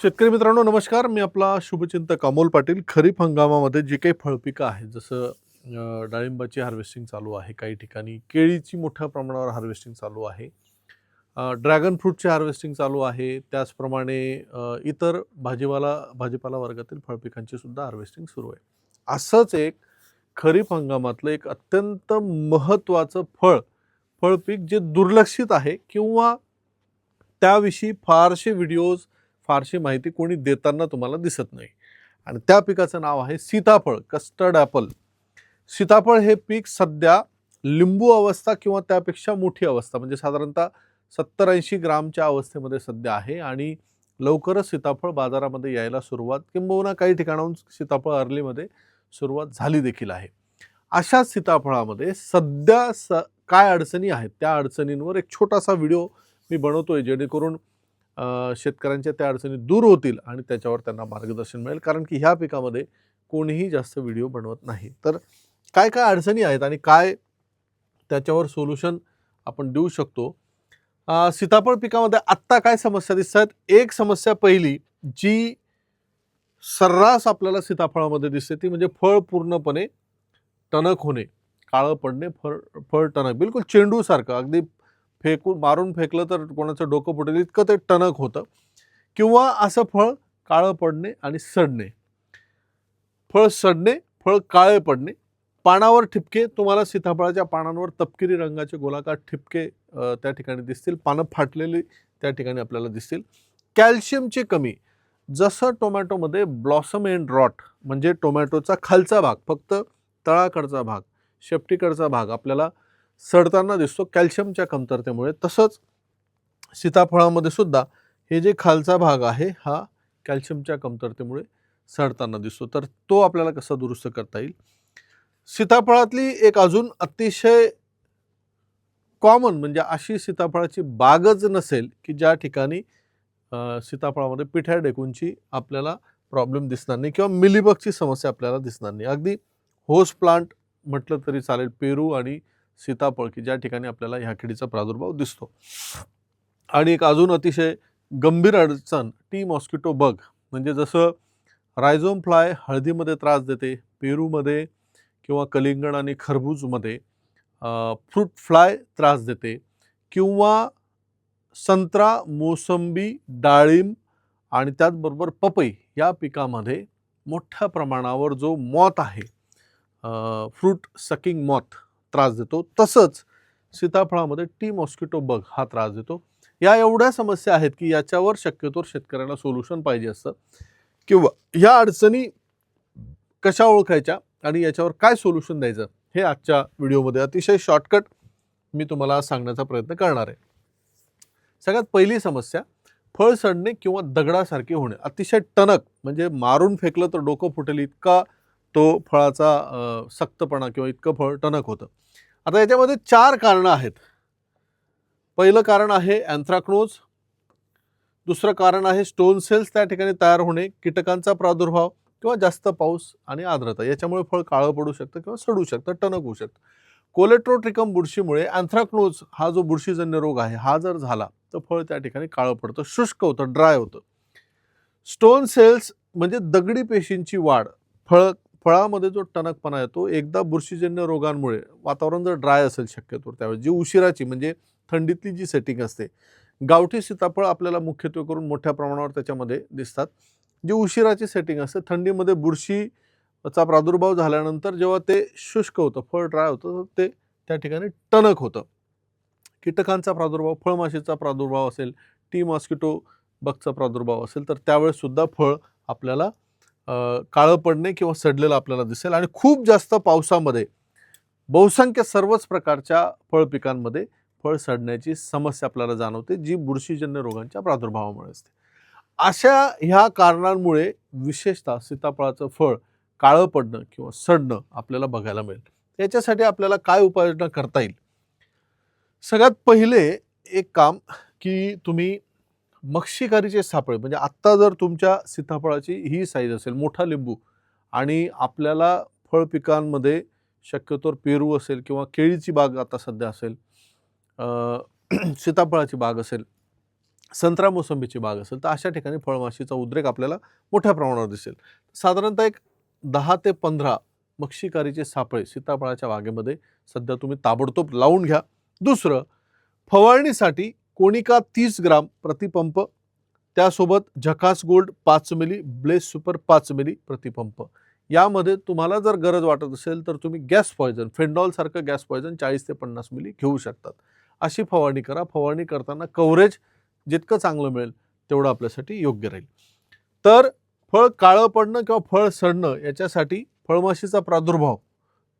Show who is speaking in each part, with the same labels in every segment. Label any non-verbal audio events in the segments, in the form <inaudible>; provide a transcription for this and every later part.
Speaker 1: शेतकरी मित्रांनो नमस्कार. मी आपला शुभचिंतक अमोल पाटील. खरीप हंगामामध्ये जे काही फळपिकं आहेत जसं डाळिंबाची हार्वेस्टिंग चालू आहे काही ठिकाणी केळीची मोठ्या प्रमाणावर हार्वेस्टिंग चालू आहे ड्रॅगन फ्रूटची हार्वेस्टिंग चालू आहे त्याचप्रमाणे इतर भाजीपाला भाजीपाला वर्गातील फळपिकांची सुद्धा हार्वेस्टिंग सुरू आहे. असंच एक खरीप हंगामातलं एक अत्यंत महत्त्वाचं फळ फळपीक जे दुर्लक्षित आहे किंवा त्याविषयी फारसे व्हिडिओज फारशी माहिती कोणी देताना तुम्हाला दिसत नाही. आणि त्या पिकाचं नाव आहे सीताफळ कस्टर्ड ॲपल सीताफळ हे पीक सध्या लिंबू अवस्था किंवा त्यापेक्षा मोठी अवस्था म्हणजे साधारणतः सत्तर ऐंशी ग्रामच्या अवस्थेमध्ये सध्या आहे आणि लवकरच सीताफळ बाजारामध्ये यायला सुरुवात किंबहुना काही ठिकाणाहून सीताफळ अर्लीमध्ये सुरुवात झाली देखील आहे. अशा सीताफळामध्ये सध्या स काय अडचणी आहेत त्या अडचणींवर एक छोटासा व्हिडिओ मी बनवतोय जेणेकरून शेतकऱ्यांच्या त्या अडचणी दूर होतील आणि त्याच्यावर त्यांना मार्गदर्शन मिळेल. कारण की ह्या पिकामध्ये कोणीही जास्त व्हिडिओ बनवत नाही. तर काय काय अडचणी आहेत आणि काय त्याच्यावर सोल्युशन आपण देऊ शकतो? सीताफळ पिकामध्ये आत्ता काय समस्या दिसतात? एक समस्या पहिली जी सर्रास आपल्याला सीताफळामध्ये दिसते ती म्हणजे फळ पूर्णपणे टणक होणे. काळं पडणे फळ फळ टणक. बिलकुल चेंडूसारखं. अगदी फेकून मारून फेकलं तर कोणाचं डोकं फुटेल इतकं ते टणक होतं. किंवा असं फळ काळं पडणे आणि सडणे. फळ सडणे फळ काळे पडणे. पानावर ठिपके तुम्हाला सीताफळाच्या पानांवर तपकिरी रंगाचे गोलाकार ठिपके त्या ठिकाणी दिसतील. पानं फाटलेली त्या ठिकाणी आपल्याला दिसतील. कॅल्शियमची कमी. जसं टोमॅटोमध्ये ब्लॉसम अँड रॉट म्हणजे टोमॅटोचा खालचा भाग फक्त तळाकडचा भाग शेपटीकडचा भाग आपल्याला सडताना दिसतो कॅल्शियमच्या कमतरतेमुळे. तसंच सीताफळामध्ये सुद्धा हे जे खालचा भाग आहे हा कॅल्शियमच्या कमतरतेमुळे सडताना दिसतो. तर तो आपल्याला कसा दुरुस्त करता येईल? सीताफळातली एक अजून अतिशय कॉमन म्हणजे अशी सीताफळाची बागच नसेल की ज्या ठिकाणी सीताफळामध्ये पिठ्या डेकूनची आपल्याला प्रॉब्लेम दिसणार नाही किंवा मिलीबगची समस्या आपल्याला दिसणार नाही. अगदी होस प्लांट म्हटलं तरी चालेल पेरू आणि सीताफळ की ज्या ठिकाणी आपल्याला ह्या किडीचा प्रादुर्भाव दिसतो. आणि एक अजून अतिशय गंभीर अडचण टी मॉस्किटो बग. म्हणजे जसं रायझोम फ्लाय हळदीमध्ये त्रास देते पेरूमध्ये किंवा कलिंगण आणि खरबूजमध्ये फ्रूट फ्लाय त्रास देते किंवा संत्रा मोसंबी डाळिंब आणि त्याचबरोबर पपई या पिकामध्ये मोठ्या प्रमाणावर जो मॉथ आहे फ्रूट सकिंग मॉथ त्रास देतो. तसंच सीताफळामध्ये टी मॉस्किटो बग हा त्रास देतो. या एवढ्या समस्या आहेत की याच्यावर शक्यतोवर शेतकऱ्यांना सोल्युशन पाहिजे असतं. किंवा ह्या अडचणी कशा ओळखायच्या आणि याच्यावर काय सोल्युशन द्यायचं हे आजच्या व्हिडिओमध्ये अतिशय शॉर्टकट मी तुम्हाला सांगण्याचा प्रयत्न करणार आहे. सगळ्यात पहिली समस्या फळ सडणे किंवा दगडासारखे होणे. अतिशय टणक म्हणजे मारून फेकलं तर डोकं फुटेल इतका तो फळाचा सक्तपणा किंवा इतकं फळ टणक होतं. आता याच्यामध्ये चार कारणं आहेत. पहिलं कारण आहे अँथ्राक्नोज दुसरं कारण आहे स्टोन सेल्स त्या ठिकाणी तयार होणे कीटकांचा प्रादुर्भाव किंवा जास्त पाऊस आणि आर्द्रता. याच्यामुळे फळ काळं पडू शकतं किंवा सडू शकतं टणक होऊ शकतं. कोलेट्रोट्रिकम बुरशीमुळे अँथ्राक्नोज हा जो बुरशीजन्य रोग आहे हा जर झाला तर फळ त्या ठिकाणी काळं पडतं शुष्क होतं ड्राय होतं. स्टोन सेल्स म्हणजे दगडी पेशींची वाढ फळ फळामध्ये जो टणकपणा येतो एकदा बुरशीजन्य रोगांमुळे वातावरण जर ड्राय असेल शक्यतो त्यावेळेस जी उशिराची म्हणजे थंडीतली जी सेटिंग असते गावठी सीताफळ आपल्याला मुख्यत्वे करून मोठ्या प्रमाणावर त्याच्यामध्ये दिसतात. जी उशिराची सेटिंग असते थंडीमध्ये बुरशीचा प्रादुर्भाव झाल्यानंतर जेव्हा ते शुष्क होतं फळ ड्राय होतं तर ते त्या ठिकाणी टणक होतं. कीटकांचा प्रादुर्भाव फळमाशीचा प्रादुर्भाव असेल टी मॉस्किटो बगचा प्रादुर्भाव असेल तर त्यावेळेस सुद्धा फळ आपल्याला काळं पडणे किंवा सडलेलं आपल्याला दिसेल आणि खूप जास्त पावसामध्ये बहुसंख्य सर्वच प्रकारच्या फळ पिकांमध्ये फळ सडण्याची समस्या आपल्याला जाणवते जी बुरशीजन्य रोगांच्या प्रादुर्भावामुळे असते. अशा ह्या कारणांमुळे विशेषतः सीताफळाचं फळ काळं पडणं किंवा सडणं आपल्याला बघायला मिळेल. याच्यासाठी आपल्याला काय उपाययोजना करता येईल? सगळ्यात पहिले एक काम की तुम्ही मक्षिकारीचे सापळे म्हणजे आत्ता जर तुमच्या सीताफळाची ही साईज असेल मोठा लिंबू आणि आपल्याला फळ पिकांमध्ये शक्यतोवर पेरू असेल किंवा केळीची बाग आता सध्या असेल <clears throat> सीताफळाची बाग असेल संत्रा मोसंबीची बाग असेल तर अशा ठिकाणी फळमाशीचा उद्रेक आपल्याला मोठ्या प्रमाणावर दिसेल. साधारणतः एक दहा ते पंधरा मक्षिकारीचे सापळे सीताफळाच्या बागेमध्ये सध्या तुम्ही ताबडतोब लावून घ्या. दुसरं फवारणीसाठी कोणिका तीस ग्राम प्रतिपंप त्यासोबत झकास गोल्ड पाच मिली ब्लेस सुपर पाच मिली प्रतिपंप. यामध्ये तुम्हाला जर गरज वाटत असेल तर तुम्ही गॅस पॉयझन फेंडॉलसारखं गॅस पॉयझन चाळीस ते पन्नास मिली घेऊ शकतात. अशी फवारणी करा. फवारणी करताना कव्हरेज जितकं चांगलं मिळेल तेवढं आपल्यासाठी योग्य राहील. तर फळ काळं पडणं किंवा फळ सडणं याच्यासाठी फळमाशीचा प्रादुर्भाव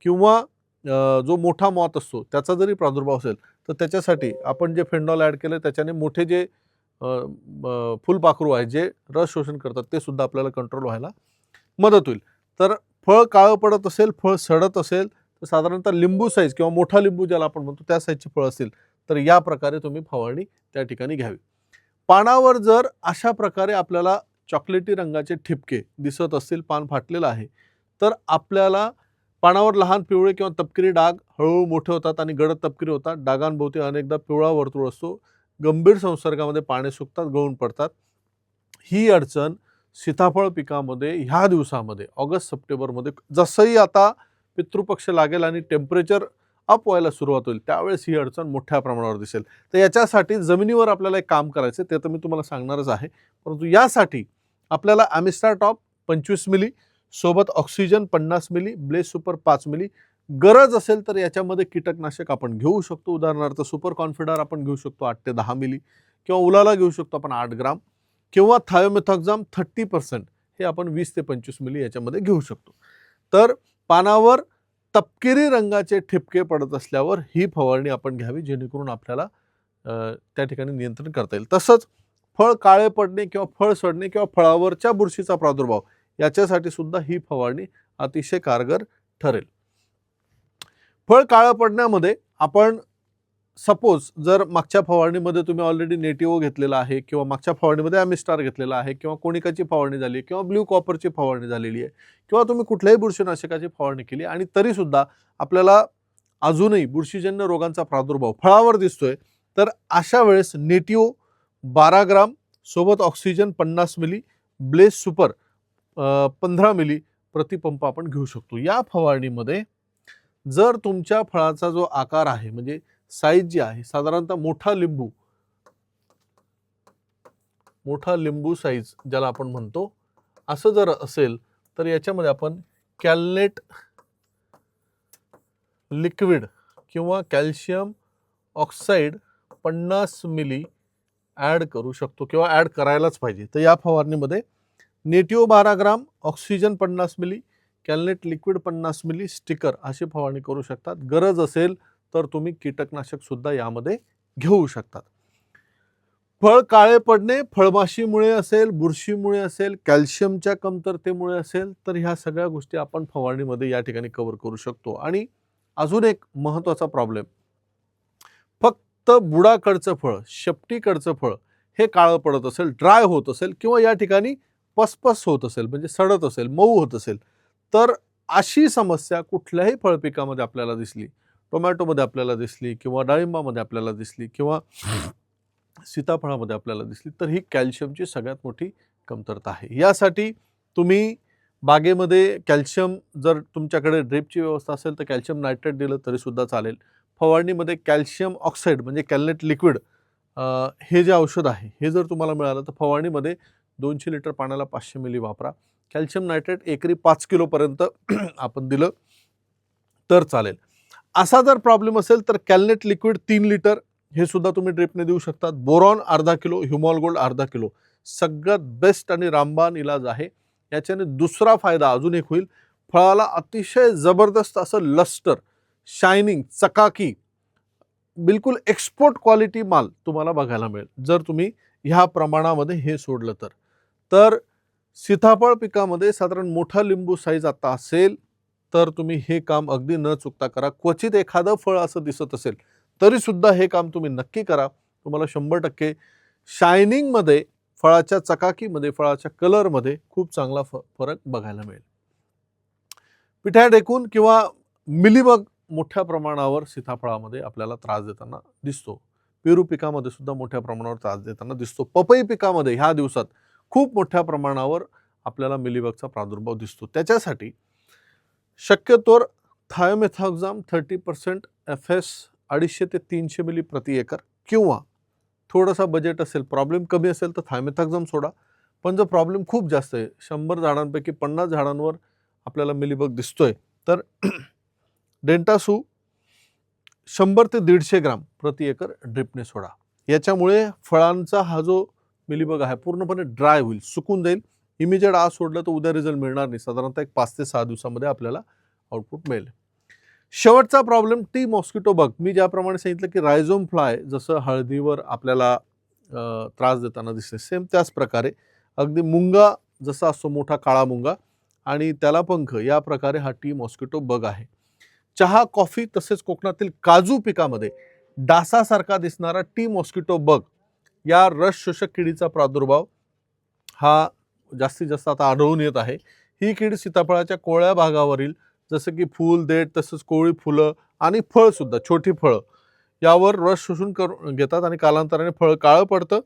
Speaker 1: किंवा जो मोठा मॉत असतो त्याचा जरी प्रादुर्भाव असेल तर त्याच्यासाठी आपण जे फेंडॉल ॲड केलं त्याच्याने मोठे जे फुलपाखरू आहे जे रस शोषण करतात ते सुद्धा आपल्याला कंट्रोल व्हायला मदत होईल. तर फळ काळं पडत असेल फळ सडत असेल तर साधारणतः लिंबू साईज किंवा मोठा लिंबू ज्याला आपण म्हणतो त्या साईजची फळ असतील तर या प्रकारे तुम्ही फवारणी त्या ठिकाणी घ्यावी. पानावर जर अशा प्रकारे आपल्याला चॉकलेटी रंगाचे ठिपके दिसत असतील पान फाटलेलं आहे तर आपल्याला पानावर लहान पिवळे किंवा तपकिरी डाग हळूहळू मोठे होतात आणि गडद तपकिरी होतात. डागांभोवती अनेकदा पिवळा वर्तुळ असतो. गंभीर संसर्गामध्ये पाने सुकतात गळून पडतात. ही अडचण सीताफळ पिकामध्ये ह्या दिवसामध्ये ऑगस्ट सप्टेंबरमध्ये जसंही आता पितृपक्ष लागेल आणि टेम्परेचर अप व्हायला सुरुवात होईल त्यावेळेस ही अडचण मोठ्या प्रमाणावर दिसेल. तर याच्यासाठी जमिनीवर आपल्याला एक काम करायचं ते तर मी तुम्हाला सांगणारच आहे. परंतु यासाठी आपल्याला ॲमिस्टार टॉप पंचवीस मिली सोबत ऑक्सिजन पन्नास मिली ब्लेस सुपर पाच मिली गरज असेल तर याच्यामध्ये कीटकनाशक आपण घेऊ शकतो. उदाहरणार्थ सुपर कॉन्फिडर आपण घेऊ शकतो आठ ते दहा मिली किंवा उलाला घेऊ शकतो आपण आठ ग्राम. किंवा थायोमेथॉक्झाम थर्टी पर्सेंट हे आपण वीस ते पंचवीस मिली याच्यामध्ये घेऊ शकतो. तर पानावर तपकिरी रंगाचे ठिपके पडत असल्यावर ही फवारणी आपण घ्यावी जेणेकरून आपल्याला त्या ठिकाणी नियंत्रण करता येईल. तसंच फळ काळे पडणे किंवा फळ सडणे किंवा फळावरच्या बुरशीचा प्रादुर्भाव याच्यासाठी सुद्धा ही फवारणी अतिशय कारगर ठरेल. फळ काळं पडण्यामध्ये आपण सपोज जर मागच्या फवारणीमध्ये तुम्ही ऑलरेडी नेटिव्हो घेतलेला आहे किंवा मागच्या फवारणीमध्ये ॲमिस्टार घेतलेला आहे किंवा कोणिकाची फवारणी झाली किंवा ब्ल्यू कॉपरची फवारणी झालेली आहे किंवा तुम्ही कुठल्याही बुरशीनाशकाची फवारणी केली आणि तरीसुद्धा आपल्याला अजूनही बुरशीजन्य रोगांचा प्रादुर्भाव फळावर दिसतोय तर अशा वेळेस नेटिओ बारा ग्राम सोबत ऑक्सिजन पन्नास मिली ब्लेस सुपर पंधरा मिली प्रतिपंप आपण घेऊ शकतो. या फवारणीमध्ये जर तुमच्या फळाचा जो आकार आहे म्हणजे साईज जी आहे साधारणतः मोठा लिंबू मोठा लिंबू साईज ज्याला आपण म्हणतो असं जर असेल तर याच्यामध्ये आपण कॅलनेट लिक्विड किंवा कॅल्शियम ऑक्साईड पन्नास मिली ॲड करू शकतो किंवा ॲड करायलाच पाहिजे. तर या फवारणीमध्ये नेटिओ बारा ग्राम ऑक्सिजन पन्नास मिली कॅलनेट लिक्विड पन्नास मिली स्टिकर अशी फवारणी करू शकतात. गरज असेल तर तुम्ही कीटकनाशक सुद्धा यामध्ये घेऊ शकतात. फळ काळे पडणे फळमाशीमुळे असेल बुरशीमुळे असेल कॅल्शियमच्या कमतरतेमुळे असेल तर ह्या सगळ्या गोष्टी आपण फवारणीमध्ये या ठिकाणी कव्हर करू शकतो. आणि अजून एक महत्त्वाचा प्रॉब्लेम फक्त बुडाकडचं फळ शेपटीकडचं फळ हे काळं पडत असेल ड्राय होत असेल किंवा या ठिकाणी पसपस होत असेल म्हणजे सडत असेल मऊ होत असेल तर अशी समस्या कुठल्याही फळपिकामध्ये आपल्याला दिसली टोमॅटोमध्ये आपल्याला दिसली किंवा डाळिंबामध्ये आपल्याला दिसली किंवा सीताफळामध्ये आपल्याला दिसली तर ही कॅल्शियमची सगळ्यात मोठी कमतरता आहे. यासाठी तुम्ही बागेमध्ये कॅल्शियम जर तुमच्याकडे ड्रिपची व्यवस्था असेल तर कॅल्शियम नायट्रेट दिलं तरीसुद्धा चालेल. फवारणीमध्ये कॅल्शियम ऑक्साईड म्हणजे कॅलनेट लिक्विड हे जे औषध आहे हे जर तुम्हाला मिळालं तर फवारणीमध्ये दोनशे लिटर पाण्याला पाचशे मिली वापरा. कॅल्शियम नायट्रेट एकरी पाच किलोपर्यंत <clears throat> आपण दिलं तर चालेल. असा जर प्रॉब्लेम असेल तर कॅलनेट लिक्विड तीन लिटर हे सुद्धा तुम्ही ड्रिपने देऊ शकतात. बोरॉन अर्धा किलो ह्युमॉल गोल्ड अर्धा किलो. सगळ्यात बेस्ट आणि रामबाण इलाज आहे. याच्याने दुसरा फायदा अजून एक होईल. फळाला अतिशय जबरदस्त असं लस्टर शायनिंग चकाकी बिलकुल एक्सपोर्ट क्वालिटी माल तुम्हाला बघायला मिळेल. जर तुम्ही ह्या प्रमाणामध्ये हे सोडलं तर. तर सीताफळ पिकामध्ये साधारण मोठा लिंबू साईज आता असेल तर तुम्ही हे काम अगदी न चुकता करा. क्वचित एखादं फळ असं दिसत असेल तरीसुद्धा हे काम तुम्ही नक्की करा. तुम्हाला शंभर टक्के शायनिंगमध्ये फळाच्या चकाकीमध्ये फळाच्या कलरमध्ये खूप चांगला फ फरक बघायला मिळेल. पिठ्या टेकून किंवा मिलीबग मोठ्या प्रमाणावर सीताफळामध्ये आपल्याला त्रास देताना दिसतो. पेरू पिकामध्ये सुद्धा मोठ्या प्रमाणावर त्रास देताना दिसतो. पपई पिकामध्ये ह्या दिवसात खूप मोठ्या प्रमाणावर आपल्याला मिलीबगचा प्रादुर्भाव दिसतो. त्याच्यासाठी शक्यतोवर thiamethoxam thirty percent F S अडीचशे ते तीनशे मिली प्रति एकर किंवा थोडासा बजेट असेल प्रॉब्लेम कमी असेल तर थायमेथॉक्झाम सोडा. पण जर प्रॉब्लेम खूप जास्त आहे शंभर झाडांपैकी पन्नास झाडांवर आपल्याला मिलीबग दिसतोय तर <clears throat> डेंटासू शंभर ते दीडशे ग्राम प्रति एकर ड्रिपने सोडा. याच्यामुळे फळांचा हा जो मिलीबग आहे पूर्णपणे ड्राय होईल सुकून जाईल. इमिजिएट आज सोडलं तर उद्या रिझल्ट मिळणार नाही. साधारणतः एक पाच ते सहा दिवसामध्ये आपल्याला आउटपुट मिळेल. शेवटचा प्रॉब्लेम टी मॉस्किटो बग मी ज्याप्रमाणे सांगितलं की रायझोम फ्लाय जसं हळदीवर आपल्याला त्रास देताना दिसते सेम त्याच प्रकारे. अगदी मुंगा जसा असतो मोठा काळा मुंगा आणि त्याला पंख या प्रकारे हा टी मॉस्किटो बग आहे. चहा कॉफी तसेच कोकणातील काजू पिकामध्ये डासासारखा दिसणारा टी मॉस्किटो बग या रस शोषक किडीचा प्रादुर्भाव हा जास्तीत जास्त आता आढळून येत आहे. ही कीड सीताफळाच्या कोळ्या भागावरील जसं की फूल देठ तसंच कोळी फुलं आणि फळसुद्धा छोटी फळं यावर रस शोषून करून घेतात आणि कालांतराने फळ काळं पडतं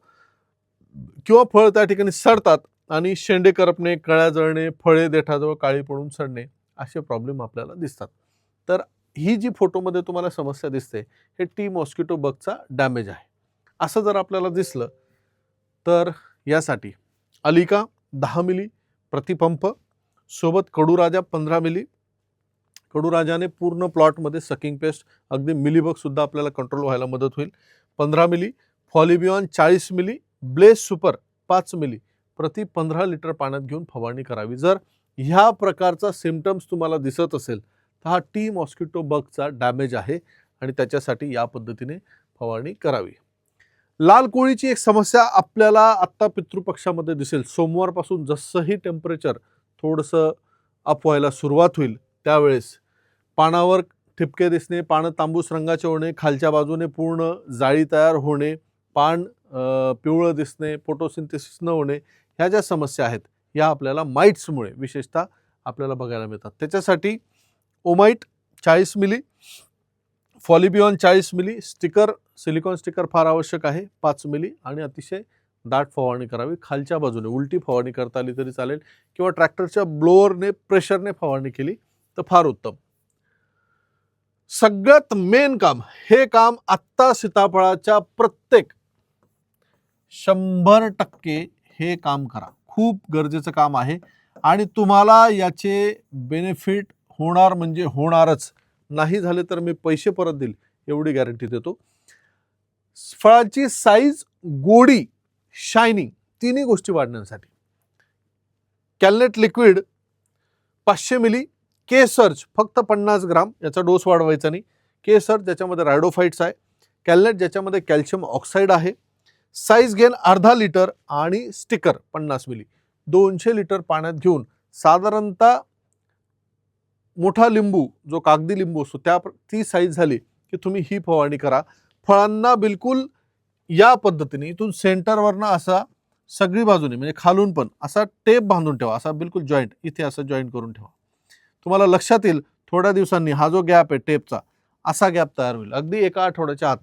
Speaker 1: किंवा फळ त्या ठिकाणी सडतात आणि शेंडे करपणे कळ्या जळणे फळे देठाजवळ काळी पडून सडणे असे प्रॉब्लेम आपल्याला दिसतात. तर ही जी फोटोमध्ये तुम्हाला समस्या दिसते हे टी मॉस्किटो बगचा डॅमेज आहे. असं जर आपल्याला दिसलं तर यासाठी अलिका दहा मिली प्रतिपंप सोबत कडूराजा पंधरा मिली. कडूराजाने पूर्ण प्लॉटमध्ये सकिंग पेस्ट अगदी मिलीबगसुद्धा आपल्याला कंट्रोल व्हायला मदत होईल. पंधरा मिली फॉलिबिऑन चाळीस मिली ब्लेस सुपर पाच मिली प्रति पंधरा लिटर पाण्यात घेऊन फवारणी करावी. जर ह्या प्रकारचा सिमटम्स तुम्हाला दिसत असेल तर हा टी मॉस्किटो बगचा डॅमेज आहे आणि त्याच्यासाठी या पद्धतीने फवारणी करावी. लाल कोळीची एक समस्या आपल्याला आत्ता पितृपक्षामध्ये दिसेल. सोमवारपासून जसंही टेम्परेचर थोडंसं अप व्हायला सुरुवात होईल त्यावेळेस पानावर ठिपके दिसणे पानं तांबूस रंगाचे होणे खालच्या बाजूने पूर्ण जाळी तयार होणे पान पिवळं दिसणे फोटोसिंथेसिस न होणे ह्या ज्या समस्या आहेत या आपल्याला माइट्समुळे विशेषतः आपल्याला बघायला मिळतात. त्याच्यासाठी ओमाईट चाळीस मिली फॉलिबियॉन चाळीस मिली स्टिकर सिलिकॉन स्टिकर फार आवश्यक आहे. पाच मिली आणि अतिशय दाट फवारणी करावी. खालच्या बाजूने उलटी फवारणी करता आली तरी चालेल किंवा ट्रॅक्टरच्या ब्लोअरने प्रेशरने फवारणी केली तर फार उत्तम. सगळ्यात मेन काम हे काम आत्ता सीताफळाच्या प्रत्येक शंभर टक्के हे काम करा. खूप गरजेचं काम आहे आणि तुम्हाला याचे बेनिफिट होणार म्हणजे होणारच. नाही झाले तर मी पैसे परत देईल एवढी गॅरंटी देतो. फळाची साईज गोडी शायनिंग तिन्ही गोष्टी वाढण्यासाठी. कॅलनेट लिक्विड पाचशे मिली के सर्च फक्त पन्नास ग्राम याचा डोस वाढवायचा नाही. के सर्च ज्याच्यामध्ये रायडोफाईट्स आहे कॅलनेट ज्याच्यामध्ये कॅल्शियम ऑक्साईड आहे. साईज गेन अर्धा लिटर आणि स्टिकर पन्नास मिली. दोनशे लिटर पाण्यात घेऊन साधारणतः मोठा लिंबू जो कागदी लिंबू असतो त्या ती साईज झाली की तुम्ही ही फवारणी करा. फळांना बिलकुल या पद्धतीने इथून सेंटरवरनं असा सगळी बाजूने म्हणजे खालून पण असा टेप बांधून ठेवा असा बिलकुल जॉईंट इथे असं जॉईंट करून ठेवा. तुम्हाला लक्षात येईल थोड्या दिवसांनी हा जो गॅप आहे टेपचा असा गॅप तयार होईल. अगदी एका आठवड्याच्या आत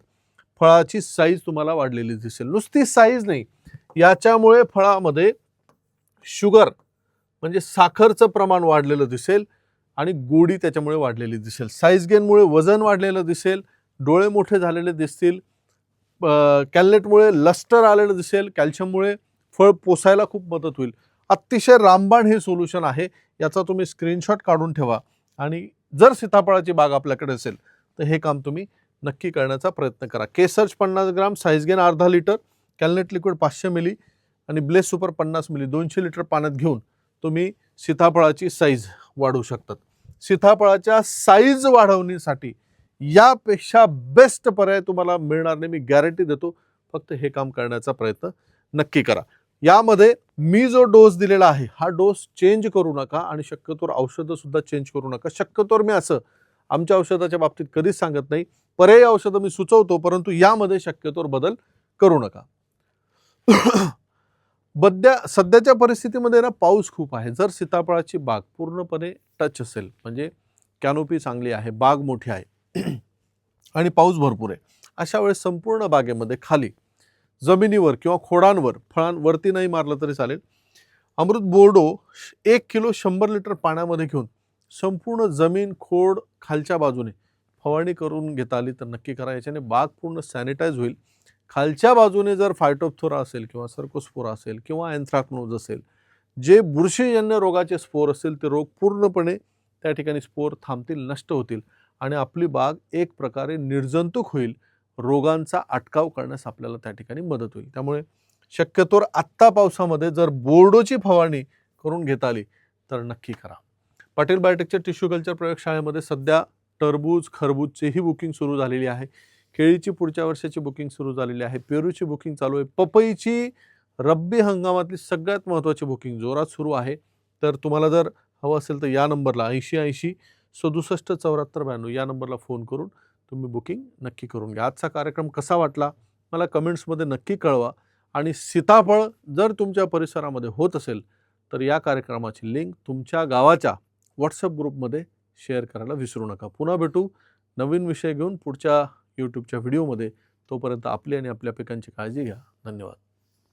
Speaker 1: फळाची साईज तुम्हाला वाढलेली दिसेल. नुसती साईज नाही याच्यामुळे फळामध्ये शुगर म्हणजे साखरचं प्रमाण वाढलेलं दिसेल आणि गोडी त्याच्यामुळे वाढलेली दिसेल. साईज गेनमुळे वजन वाढलेलं दिसेल डोळे मोठे झालेले दिसतील. कॅलनेटमुळे लस्टर आलेलं दिसेल कॅल्शियममुळे फळ पोसायला खूप मदत होईल. अतिशय रामबाण हे सोल्युशन आहे याचा तुम्ही स्क्रीनशॉट काढून ठेवा. आणि जर सीताफळाची बाग आपल्याकडे असेल तर हे काम तुम्ही नक्की करण्याचा प्रयत्न करा. केसर्च पन्नास ग्राम साईज गेन अर्धा लिटर कॅलनेट लिक्विड पाचशे मिली आणि ब्लेस सुपर पन्नास मिली दोनशे लिटर पाण्यात घेऊन तुम्ही सीताफळाची साईज वाढवू शकतात. सीताफळाच्या साईज वाढवण्यासाठी यापेक्षा बेस्ट पर्याय तुम्हाला मिळणार नाही. मी गॅरंटी देतो फक्त हे काम करण्याचा प्रयत्न नक्की करा. यामध्ये मी जो डोस दिलेला आहे हा डोस चेंज करू नका आणि शक्यतोवर औषधंसुद्धा चेंज करू नका. शक्यतोवर मी असं आमच्या औषधाच्या बाबतीत कधीच सांगत नाही. पर्यायी औषधं मी सुचवतो परंतु यामध्ये शक्यतोवर बदल करू नका. <coughs> बद्या सध्याच्या परिस्थितीमध्ये ना पाऊस खूप आहे. जर सीताफळाची बाग पूर्णपणे टच असेल म्हणजे कॅनोपी चांगली आहे बाग मोठी आहे <clears throat> आणि पाऊस भरपूर आहे. अशा वेळेस संपूर्ण बागेमध्ये खाली जमिनीवर किंवा खोडांवर फळांवरती नाही मारलं तरी चालेल. अमृत बोर्डो एक किलो शंभर लिटर पाण्यामध्ये घेऊन संपूर्ण जमीन खोड खालच्या बाजूने फवारणी करून घेता आली तर नक्की करा. याच्याने बाग पूर्ण सॅनिटाईज होईल. खालच्या बाजूने जर फायटोपथोरा असेल किंवा सर्कोस्पोरा असेल किंवा अँथ्राक्नोज असेल जे बुरशीजन्य रोगाचे स्पोर असतील ते रोग पूर्णपणे त्या ठिकाणी स्पोर थांबतील नष्ट होतील. आणि आपली बाग एक प्रकारे निर्जंतुक होईल. रोगांचा अटकाव करण्यास आपल्याला त्या ठिकाणी मदत होईल. त्यामुळे शक्यतोवर आत्ता पावसामध्ये जर बोर्डोची फवारणी करून घेता आली तर नक्की करा. पाटील बायोटेकच्या टिश्यू कल्चर प्रयोगशाळेमध्ये सध्या टरबूज खरबूजचीही बुकिंग सुरू झालेली आहे. केळीची पुढच्या वर्षाची बुकिंग सुरू झालेली आहे. पेरूची बुकिंग चालू आहे. पपईची रब्बी हंगामातली सगळ्यात महत्त्वाची बुकिंग जोरात सुरू आहे. तर तुम्हाला जर हवं असेल तर या नंबरला ऐंशी ऐंशी सदुसष्ट चौऱ्याहत्तर ब्याण्णव या नंबरला फोन करून तुम्ही बुकिंग नक्की करून घ्या. आजचा कार्यक्रम कसा वाटला मला कमेंट्समध्ये नक्की कळवा आणि सीताफळ जर तुमच्या परिसरामध्ये होत असेल तर या कार्यक्रमाची लिंक तुमच्या गावाच्या व्हॉट्सअप ग्रुपमध्ये शेअर करायला विसरू नका. पुन्हा भेटू नवीन विषय घेऊन पुढच्या यूट्यूबच्या व्हिडिओमध्ये. तोपर्यंत आपली आणि आपल्या पिकांची काळजी घ्या. धन्यवाद.